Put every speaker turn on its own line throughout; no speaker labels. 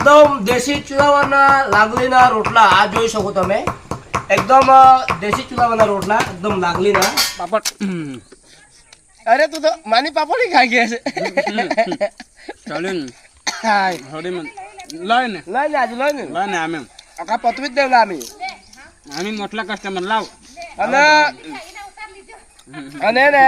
એકદમ દેશી ચૂલાવાના લાગલીના રોટલા આ જોઈ શકો તમે. એકદમ દેશી ચૂલાવાના રોટલા એકદમ લાગલીના
પાપડ.
અરે તું તો માની પાપડી ખાઈ ગયા છે.
ચાલ્યું ને.
હાય.
હળી માં લાય ને
લઈ ને આજે લઈ ને.
લાય ને આમે
આખા પતવી જ દેવ આમી
આમી મોટલા કસ્ટમર લાવ.
અને અને ને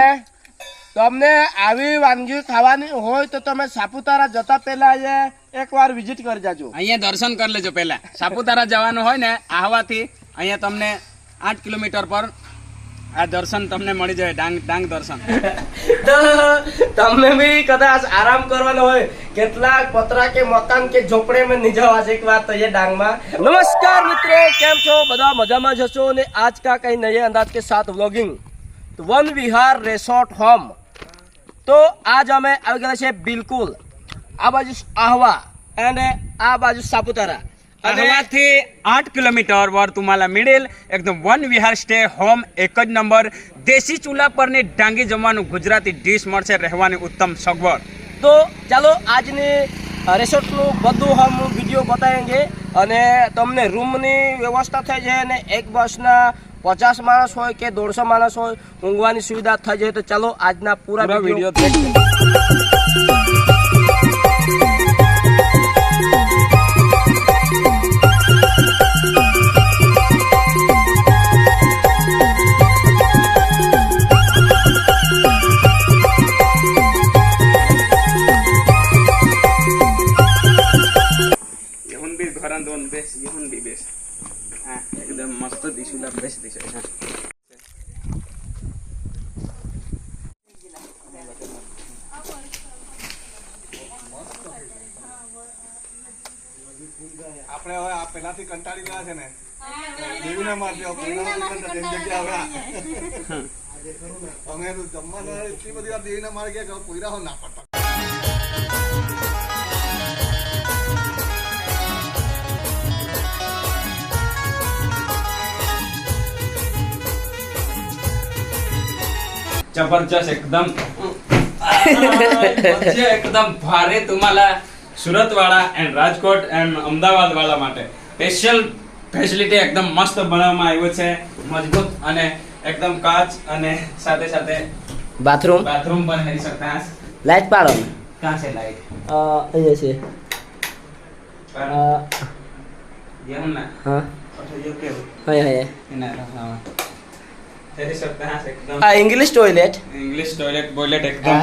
તમને આવી વાનગી ખાવાની હોય તો તમે સાપુતારા જતા પહેલા અહીંયા એકવાર વિઝિટ કરી જાજો
અહીંયા દર્શન કરી લેજો પહેલા. સાપુતારા જવાનું હોય ને આહવાથી અહીંયા તમને આઠ કિલોમીટર પર આ દર્શન તમને મળી જાય ડાંગ ડાંગ દર્શન.
તમને બી કદાચ આરામ કરવાનો હોય. કેટલાક પતરા કે મકાન કે ઝોપડે મેં નિજાવા એક વાત તો એ ડાંગમાં. નમસ્કાર મિત્રો કેમ છો? બધા મજામાં જશો અને આજ કા કઈ નયે અંદાજ કે સાત vlogging Van Vihar resort home તો આજ અમે આવી ગયા છે બિલકુલ આ બાજુ આહવા અને આ બાજુ સાપુતારા અને
આહવાથી આઠ કિલોમીટર वर तुम्हाला मिळेल एकदम वन વિહાર સ્ટે હોમ એક જ નંબર દેશી ચૂલા પરની ડાંગી જમવાનું ગુજરાતી ડીશ મળશે રહેવાની ઉત્તમ સગવડ
તો ચાલો આજની રિસોર્ટનું બધું હમ વિડીયો બતાવેંગે અને તમને રૂમની વ્યવસ્થા થઈ જાય અને એક બસના પચાસ માણસ હોય કે દોઢસો માણસ હોય ઊંઘવાની સુવિધા થઈ જાય તો ચાલો આજના પૂરા
પૂરા
વિડીયો
આપણે હવે આ પહેલાથી કંટાળી ગયા છે ને દેવીના મારજો પરિણામ એમ જગ્યા હવે અમે તો જમવાના એટલી બધી વાર દેવીના માર ગયા કે હવે પોયરા હો ના પડતા
जबरदस्त एकदम મજા એકદમ ભારે तुम्हाला સુરત વાળા એન્ડ રાજકોટ એન્ડ અમદાવાદ વાળા માટે સ્પેશિયલ ફેસિલિટી એકદમ મસ્ત બનાવવામાં આવ્યો છે મજબૂત અને એકદમ કાચ અને સાથે સાથે
બાથરૂમ
બાથરૂમ પણ કરી શકતા હે
લાઈટ પાડો
કહાં છે લાઈટ
અહીંયા છે
જેમ ના
હા
પઠાઈ કેવું
હા હા
એના હા કરી सकते हैं एकदम
આ ઇંગ્લિશ ટોયલેટ
इंग्लिश टॉयलेट बॉयलेट एकदम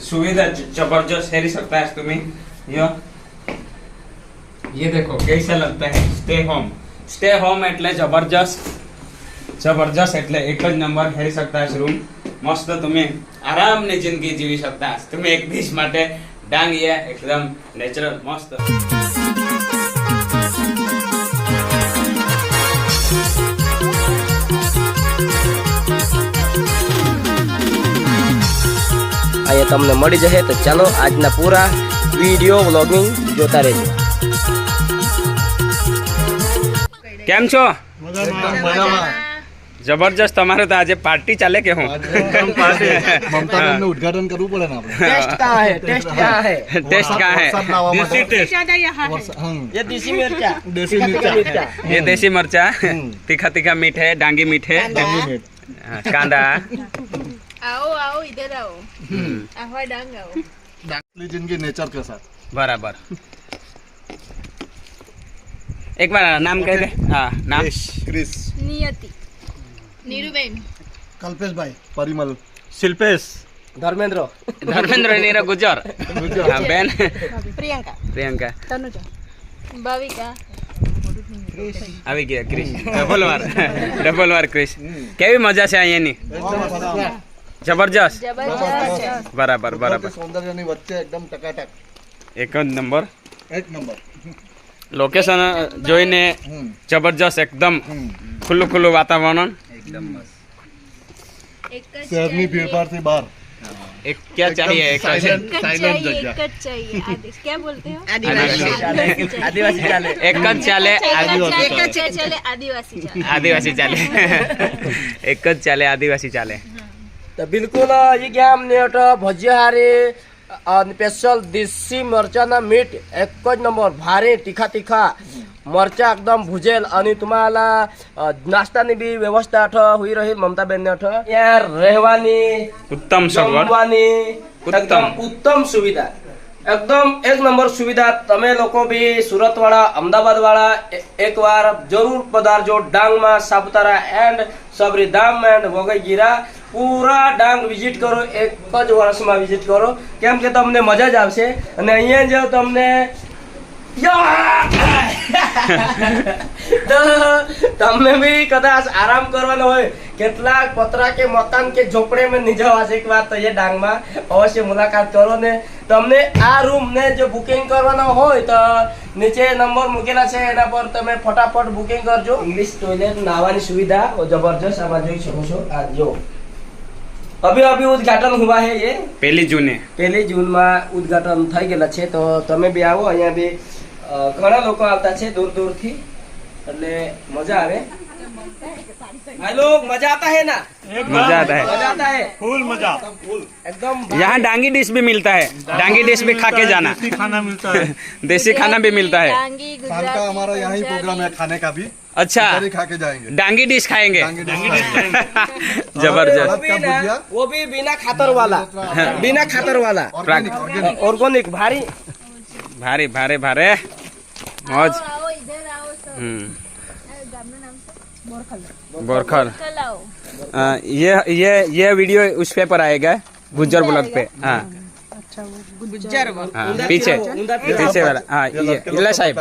सुविधा ज- जबरदस्त है सकता है तुम्हें यो ये देखो कैसा लगता है स्टे होम स्टे होम એટલે જબરજસ્ત જબરજસ્ત એટલે એક જ નંબર હેરી શકતા હશ રૂમ મસ્ત તમે આરામની જિંદગી જીવી શકતા હશ તમે એક દિવસ માટે ડાંગ યા એકદમ નેચરલ મસ્ત
અહીંયા તમને મળી જશે તો ચાલો આજના પૂરા
वीडियो ब्लॉगिंग जो तारे जो
कैम छो ज़बरदस्त हमारे तो आज पार्टी
चले के हूँ है
टेस्ट
का
है
टेस्ट देसी मिर्चा तीखा
तीखा मीठे डांगी मीठे कांदा
आओ आओ इधर आओ आहो डांगा
अपनी जिंदगी नेचर के साथ
बराबर एक बार नाम कह दे हाँ नाम
ક્રિસ
नियति नीरूबेन
કલ્પેશભાઈ પરિમલ
शिल्पेश
धर्मेंद्र
धर्मेंद्र नीरा गुजर हाँ, बेन
प्रियंका
प्रियंका
तनुजा भाविका
આવી ગયા ક્રિશ ડબલ વાર ડબલ વાર ક્રિશ કેવી મજા છે અહીંયાની જબરજસ્ત
जबरदस्त
બરાબર બરાબર
સૌંદર્યની વચ્ચે એકદમ ટકાટક
એક જ નંબર
એક નંબર
લોકેશન જોઈને
હમ
જબરજસ્ત એકદમ
હમ
ખુલ્લું ખુલ્લું વાતાવરણ
एक ज
શહેરની
चाहिए,
ભીડભાડથી બહાર
એક ક્યાં ચાહીએ એક જ
silent.
एक ज
Silent
चाहिए
जगह.
एक ज चाहिए आदेश क्या बोलते हो
आदिवासी
चाले
आदिवासी चाले
એક જ ચાલે
आदिवासी
एक ज चले आदिवासी चाले
આદિવાસી ચાલે એક જ
बिल्कुल ये गेम नेट भजियाहारी स्पेशल देसी मर्चा ना मीठ एक नंबर भारी तिखा तिखा। मरचा एकदम भुजेल अनि तुम्हाला नास्तानी भी व्यवस्था ठ हुई रही ममता बेन अठ यार रहवानी उत्तम जमवानी
रहवानी उत्तम
सुविधा।
एकदम
एक नंबर सुविधा तमे लको भी सूरत वाला તમે લોકો બી जरूर અમદાવાદવાળા એકવાર જરૂર પધારજો ડાંગમાં સાપુતારા એન્ડ સબરીધામ એન્ડ गिरा। પૂરા ડાંગ વિઝિટ કરો, એક જ વર્ષમાં વિઝિટ કરો. કેમ કે તમને મજા જ આવશે. અને અહીંયા જો તમને તમને બી કદાચ આરામ કરવાનો હોય. કેટલાક પતરા કે મકાન કે ઝોપડે મેં નિજાવા છે, એક વાર તો ડાંગમાં. અવશ્ય મુલાકાત કરો ને. તમને આ રૂમ ને જો બુકિંગ કરવાનો હોય તો નીચે નંબર મૂકેલા છે, એના પર તમે ફટાફટ બુકિંગ કરજો. ઇંગ્લિશ ટોયલેટ નાવાની સુવિધા જબરજસ્ત આમાં જોઈ શકો છો. આ જો. અભી અભી ઉદઘાટન હુઆ હે એ
પહેલી જૂને.
પહેલી જૂનમાં ઉદઘાટન થઈ ગયેલા છે તો તમે બી આવો અહીંયા બી ઘણા લોકો આવતા છે દૂર દૂરથી એટલે મજા આવે. भाई लोग मज़ा आता है ना?
मज़ा आता है।
मज़ा आता है।
फूल मज़ा।
एकदम
यहाँ डांगी डिश भी मिलता है। डांगी डिश भी खा के जाना।
देसी खाना मिलता है।
देसी खाना भी मिलता है।
हमारा यहाँ ही प्रोग्राम है खाने का भी।
अच्छा।
खा के जाएँगे।
डांगी डिश खाएँगे। ज़बरदस्त।
वो भी बिना खातर वाला। बिना खातर वाला।
ऑर्गेनिक
भारी।
भारी भारे भारे। मौज। हम्म।
गोरखर
हाँ, ये ये ये वीडियो उस पे पर आएगा गुज्जर ब्लॉग पे। हाँ।
हाँ।, अच्छा,
हाँ पीछे पीछे वाला। हाँ ये इल्ला साहिब।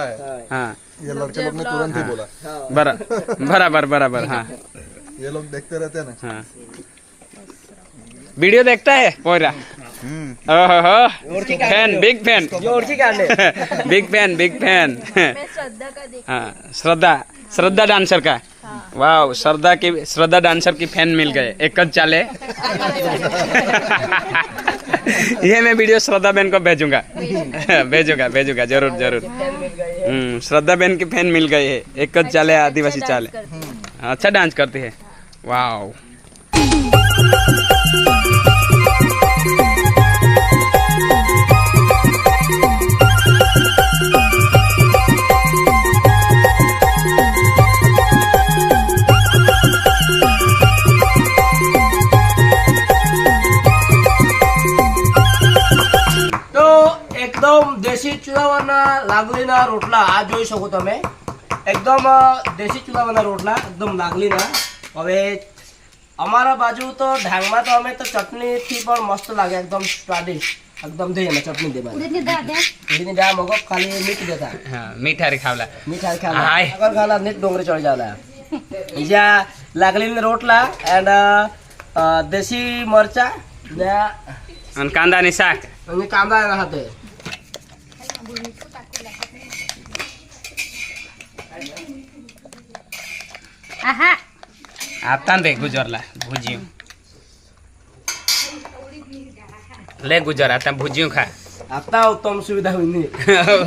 हाँ।
ये लड़के लोग ने तुरंत ही बोला।
हाँ। बराबर बराबर बराबर हाँ।
ये लोग देखते रहते हैं ना।
हाँ। वीडियो देखता है पोरा? Fan big fan
big fan big fan
हाँ। श्रद्धा। श्रद्धा डांसर का वाह श्रद्धा की श्रद्धा डांसर की फ़ैन मिल गए। एक चाले। ये मैं वीडियो श्रद्धा बहन को भेजूँगा। भेजूँगा भेजूँगा ज़रूर ज़रूर। हम्म, श्रद्धा बहन की फ़ैन मिल गई है एक चाले आदिवासी चाले। अच्छा डांस करती है। वाह
ચૂલાવાના લાગલીના રોટલા આ જોઈ શકો તમે. એકદમ દેશી ચૂલાવાના રોટલા એકદમ લાગલીના હવે અમારા બાજુ તો ઢાંગમાં તો અમે તો ચટણીથી પણ મસ્ત લાગે એકદમ સ્વાદિષ્ટ એકદમ દે એમાં ચટણી દેવાની.
ઉડીની
દાળ મગો ખાલી મીઠ દેતા.
હા મીઠારી ખાવલા.
મીઠારી ખાવલા.
હાય
અગર ખાલા ને ડોંગરે ચડી જાવલા. ઈજા લાગલીને રોટલા એન્ડ દેશી મરચા ને
અને કાંદાની શાક.
અને કાંદા સાથે.
આહા.
આપતા ગુજર લે ગુજર આતા ભુજિયું ખા.
આપતા ઉત્તમ સુવિધા હોય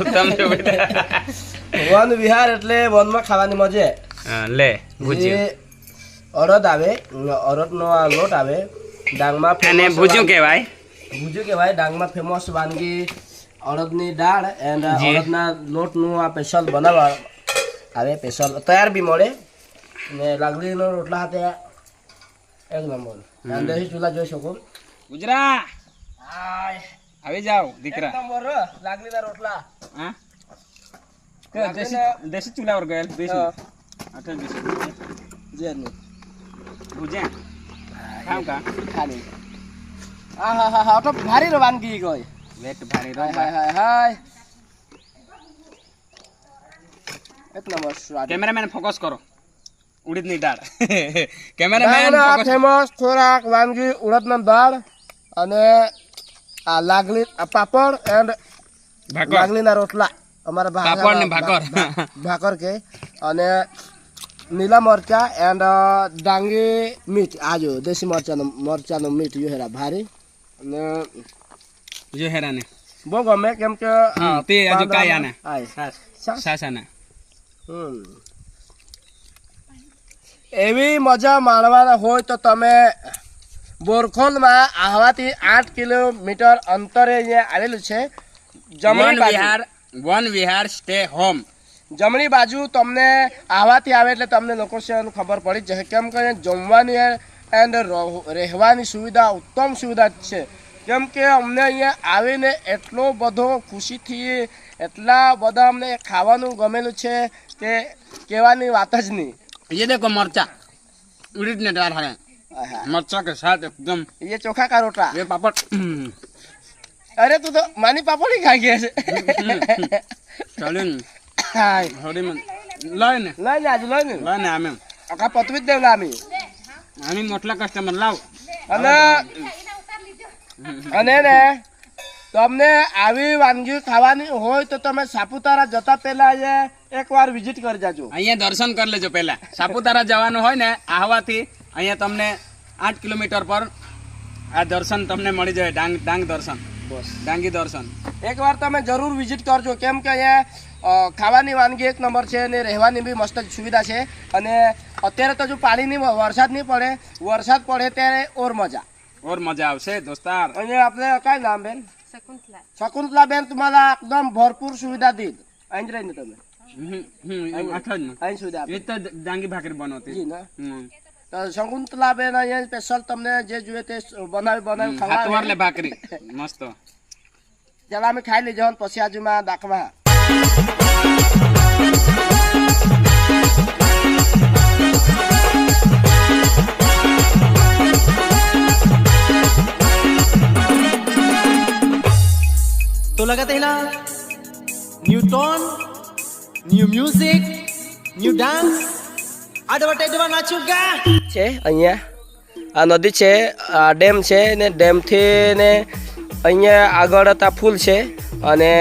ઉત્તમ સુવિધા.
વન વિહાર એટલે વનમાં ખાવાની મજે.
લે ભુજિયું.
અડદ આવે અરદનું આ લોટ આવે ડાંગમાં
અને ભુજિયું કહેવાય?
ભુજિયું કહેવાય ડાંગમાં ફેમસ વાનગી અડદની દાળ એન્ડ અડદના લોટનું આ સ્પેશિયલ બનાવવા આવે સ્પેશિયલ તૈયાર બી મળે. ને લાગડીનો રોટલા હાથે એક નંબર. અને દેશી ચૂલા જોઈ શકો.
ગુજરા! આવી જાઓ દીકરા.
એક નંબર હો, લાગડીના રોટલા.
હા? કે દેશી દેશી ચૂલા પર ગયેલ? દેશી?
હા.
અચ્છા દેશી
જે નહીં.
ભુજિયા ખાવ કા?
ખાલી. હા હા હા હા તો ભારી રો વાનગી ગઈ
વેટ ભારી
હાય
રો
હાય હાય.
ઉડીદની દાળ કેમેરામેન
ફેમસ ખોરાક વાનગી ઉડદના દાળ અને આ લાગલી પાપડ એન્ડ લાગલીના રોટલા. અમારા
પાપડ ને ભાકર.
ભાકર કે. અને નીલા મરચા એન્ડ ડાંગી મીઠ. આ જો દેશી મરચાનો મરચાનો મીઠ જો હેરા ભારી. અને
જો હેરાને.
બહુ ગમે કેમ કે
તે હજુ.
સા-
સાસાના.
હમ. એવી મજા માણવાના હોય તો તમે બોરખોલમાં આહવાથી આઠ કિલોમીટર અંતરે અહીંયા આવેલું છે. જમણી
વિહાર વન વિહાર સ્ટે હોમ
જમણી બાજુ તમને આવાથી આવે એટલે તમને લોકેશન ખબર પડી જશે. કેમ કે અહીંયા જમવાની એન્ડ રહેવાની સુવિધા ઉત્તમ સુવિધા છે. કેમ કે અમને અહીંયા આવીને એટલો બધો ખુશીથી એટલા બધા અમને ખાવાનું ગમેલું છે કે કહેવાની વાત જ નહીં.
ये देखो मरचा उड़ीद ने डाल है
આહા.
मरचा के साथ एकदम
ये ચોખા કા રોટલા
ये पापड़ हम्म,
અરે તું તો માની પાપડી ખાઈ ગયા છે
चलो न,
હાય.
थोड़ी मन लाए ने
લઈ ને આજુ લઈ ને
लाए ने आमे
આખા પતવી જ દેવલા અમે
आमी मोटला कस्टमर लाव
અને અને ને તમને આવી વાનગી ખાવાની હોય તો તમે સાપુતારા જતા પહેલા અહીંયા એકવાર વિઝિટ કરી જાજો.
અહીંયા દર્શન કરી લેજો પહેલા. સાપુતારા જવાનું હોય ને આહવાથી અહીંયા તમને આઠ કિલોમીટર પર આ દર્શન તમને મળી જાય ડાંગ ડાંગ દર્શન. ડાંગી દર્શન.
એકવાર તમે જરૂર વિઝિટ કરજો કેમ કે અહીંયા ખાવાની વાનગી એક નંબર છે અને રહેવાની બી મસ્ત સુવિધા છે. અને અત્યારે તો જો પાણીની વરસાદ નહીં પડે વરસાદ પડે ત્યારે ઓર મજા.
ઓર મજા આવશે દોસ્તાર.
અહીંયા આપણે કઈ નામ બેન? શકુંતલા બેન तुम्हाला એકદમ ભરપૂર સુવિધા દી અહીં જ રહીને તમે
હમ, હમ, આઠ જ ને.
અહીં સુવિધા
એ
આપી.
જ તો ડાંગી ભાખરી બનાવતી
જી ને
હમ.
તો શકુંતલા બેન અહીંયા સ્પેશિયલ તમને જે જોઈએ તે બનાવી બનાવી
હાથ વાર લે
ખાવા
ભાખરી મસ્ત
ચાલો અમે ખાઈ લેજો અને પછી આજુમાં દાખવા
लगाते हैं ना new tone new music new dance એડવર્ટાઇઝમાં નાચુગા
છે અહીંયા આ નદી છે આ ડેમ છે ને ડેમથી ને અહીંયા આગળ હતા ફૂલ છે અને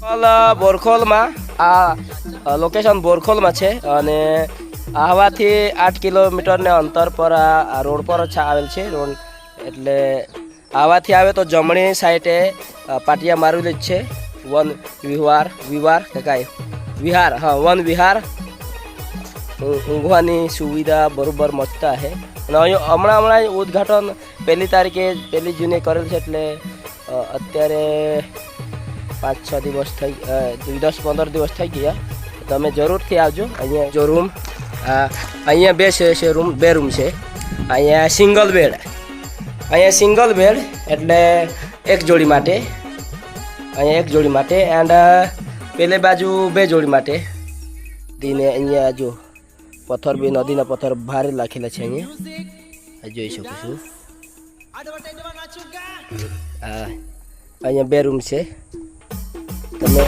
બોરખોલ, બોરખોલમાં આ લોકેશન બોરખોલમાં છે અને આહવાથી આઠ કિલોમીટરને અંતર પર આ આ રોડ પર જ આવેલ છે રોડ એટલે આવાથી આવે તો જમણી સાઈડે પાટિયા મારેલી જ છે. વન વિહાર કે કાંઈ? વિહાર, હા, વન વિહાર. ઊંઘવાની સુવિધા બરોબર મસ્ત છે અને અહીંયા હમણાં હમણાં ઉદઘાટન પહેલી તારીખે, પહેલી જૂને કરેલ છે એટલે અત્યારે પાંચ છ દિવસ થઈ દસ પંદર દિવસ થઈ ગયા. તમે જરૂરથી આવજો. અહીંયા જો રૂમ અહીંયા બે છે રૂમ બે રૂમ છે. અહીંયા સિંગલ બેડ અહીંયા સિંગલ બેડ એટલે એક જોડી માટે. અહીંયા એક જોડી માટે એન્ડ પેલે બાજુ બે જોડી માટે. દીને અહીંયા જો પથ્થર બી નદીના પથ્થર ભારે રાખેલા છે અહીંયા. જોઈ શકું છું. હા, અહીંયા બે રૂમ છે. તમે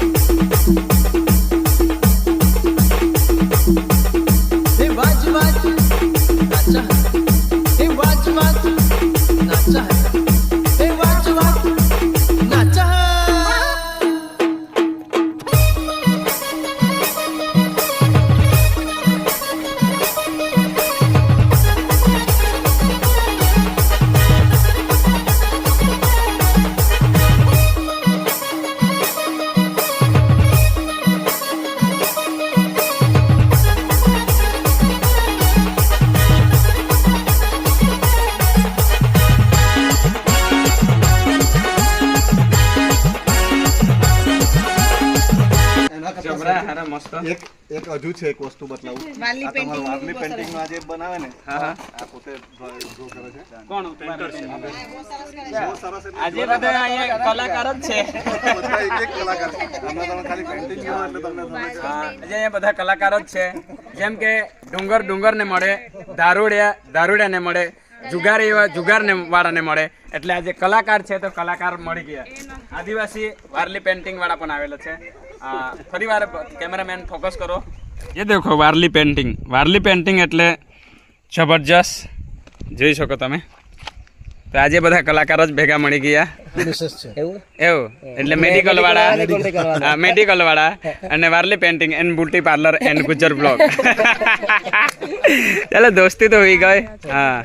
મસ્ત?
એક એક હજુ છે એક વસ્તુ બતાવું. આ તમારું વાર્લી પેન્ટિંગમાં જે બનાવે ને
હા, હા.
આ પોતે ડ્રો કરે છે.
કોણ પેન્ટર છે?
બહુ સરસ એટલે
આજે બધા અહીંયા કલાકાર જ છે.
બધા એક એક કલાકાર છે. હમણાં તમે ખાલી પેન્ટિંગ જોવો એટલે તમને સમજ
આજે અહીંયા બધા કલાકારો જ છે. જેમ કે ડુંગર ડુંગર ને મળે દારૂડિયા દારૂડિયા ને મળે જુગાર એવા જુગાર ને વાળાને મળે. એટલે આજે કલાકાર છે તો કલાકાર મળી ગયા. આદિવાસી વારલી પેન્ટિંગ વાળા પણ આવેલા છે. ફરી વાર કેમેરામેન ફોકસ કરો. એ દેખો વારલી પેન્ટિંગ વારલી પેન્ટિંગ એટલે જબરજસ્ત જોઈ શકો તમે. તો આજે બધા કલાકારો જ ભેગા મળી ગયા.
એવું?
એવું? એટલે મેડિકલ વાળા. મેડિકલ વાળા. અને Warli painting and beauty parlour and Gujar blog. ચાલો દોસ્તી તો હોઈ ગઈ. હા.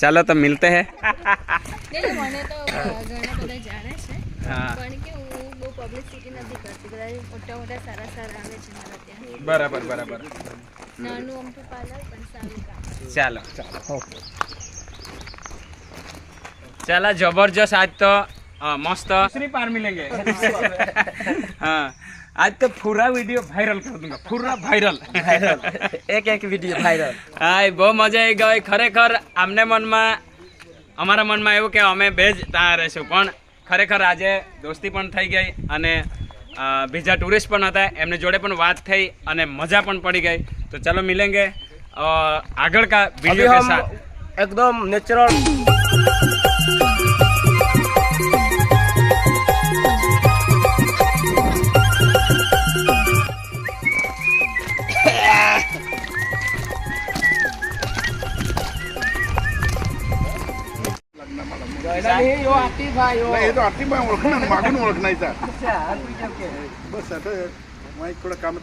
ચાલો તો મિલતે હે.
એટલે મને તો ઘણા બધા જાણે છે.
હા.
પણ કે હું બહુ પબ્લિસિટી નથી કરતી બધા મોટા મોટા સારા સારા આવે છે મારા ત્યાં
બરાબર બરાબર
નાનું અમથું પાર્લર પણ સારું કામ
ચાલો चला जबरदस्त आज तो हाँ, मस्त दूसरी पार मिलेंगे हाँ आज तो पूरा वीडियो वायरल कर दूंगा पूरा वायरल
એક એક વિડીયો વાયરલ
હા બહુ મજા આવી ગઈ ખરેખર આમને મનમાં અમારા મનમાં એવું કે અમે બે જ ત્યાં રહીશું પણ ખરેખર આજે દોસ્તી પણ થઈ ગઈ અને અ, બીજા ટુરિસ્ટ પણ હતા એમની જોડે પણ વાત થઈ અને મજા પણ પડી ગઈ. તો ચલો મિલેંગે આગળ કા વીડિયો
आहे यो
नाही हे बस आता थोडं काम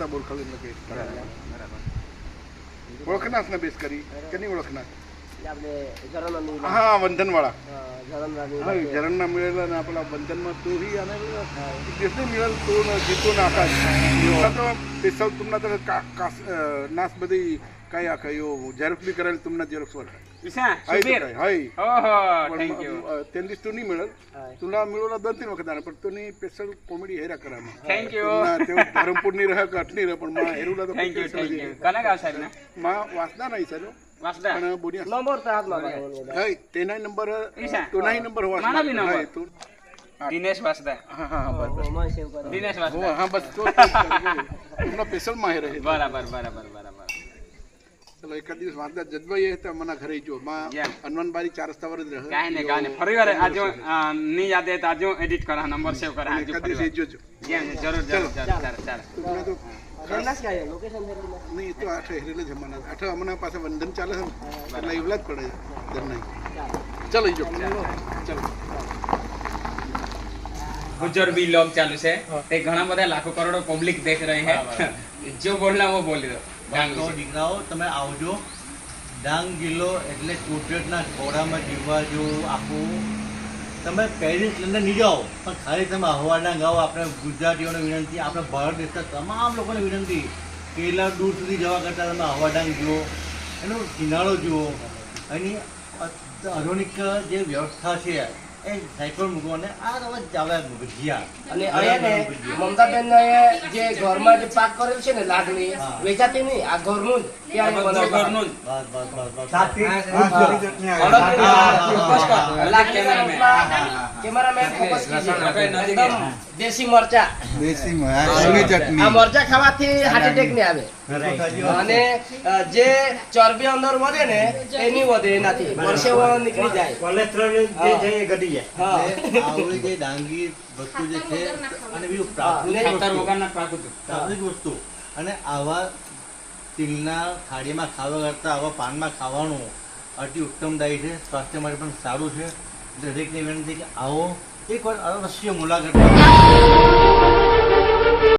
ना बेस करी मिळेल ना आपला बंधन मग तोही आणायला मिळेल तो जितो ना तुम्हाला तर कास नासमध्ये काय आखा यो जेरक्स बी करायला तुम्हाला जेरक्सवर वर
ઈશા,
हाय तो
સુબીર
काय हाय
ઓહો
पण
થેન્ક યુ
मग, अ, त्या दिवशी तो नाही मिळेल तुला मिळवला दोन तीन वखत पण तो नाही स्पेशल कॉमेडी हेरा करा मग
થેન્ક યુ
पुन्हा ते धरमपूर नहीं रह कट नहीं रह पण मा हेरूला तो
થેન્ક યુ
special
થેન્ક
છે.
યુ કને ગાવ સાહેબ ને
मा वाचना नाही सर
વાસદા
पण बोनिया
નંબર તો હાથમાં રાખવાનો.
हाय ते नाही नंबर
ईशा.
तो नाही नंबर
माना भी नंबर.
हाय तो
દિનેશ વાસદા
हा हा हा बस बस.
માં સેવ કરો.
દિનેશ
हो
વાસદા
हा बस तो तुला स्पेशल माहेर आहे
બરાબર બરાબર બરાબર
ચલો એક દિવસ વાંધા જદવાઈએ તો મને ઘરે
જો.
માં હનુમાનબારી ચાર રસ્તા પર
કાઈ ને કાઈ ને ફરી આજો ની યાદ તો આજો એડિટ કરા નંબર સેવ કરા આજો એક
દિવસ જોજો
જેમ જરૂર જરૂર ચાલ ચાલ
લોકેશન હેરલા
નહીં તો આઠ હેરેલે જમાના આઠ અમના પાસે વંદન એટલે એવલા જ પડે દર ચલો. જો ચલો.
गुजर भी लोग चालू से ते घना बड़ा लाखों करोड़ों पब्लिक देख रहे हैं जो ડાંગ
તો
વિશે.
દીકરાઓ તમે આવજો. ડાંગ જિલ્લો એટલે કુદરતના ખોડામાં જીવવા જો આખું તમે પેરિસ લંડન નહીં જાઓ પણ ખાલી તમે હવાના ગાઓ. આપણે ગુજરાતીઓને વિનંતી આપણે ભારત દેશના તમામ લોકોને વિનંતી કેટલા દૂર સુધી જવા કરતાં તમે હવાડાંગ જુઓ એનો કિનારો જુઓ. એની આધુનિક જે વ્યવસ્થા છે એ સાયકલ મૂકો અને આ તમે ચાલે ભજીયા
અને અહીંયા ને મમતાબેન ને જે ઘરમાં જે પાક કરેલ છે ને લાગણી વેચાતી નહીં આ ઘરનું જ.
જ.
દેશી મરચા. આ મરચા ખાવાથી હાર્ટ એટેક આવે. અને ચરબી અંદર વધે ને એની વધે એનાથી. પરસેવો નીકળી જાય.
કોલેસ્ટ્રોલ જે ઘટી જાય.
હા.
જે ડાંગી વસ્તુ જે છે બીજું પ્રાકૃતિક વસ્તુ. અને આવા તિલના થાળીમાં ખાવા કરતાં આવા પાનમાં ખાવાનું અતિ ઉત્તમદાયી છે. સ્વાસ્થ્ય માટે પણ સારું છે. દરેકને વિનંતી કે આવો. એકવાર અવશ્ય મુલાકાત.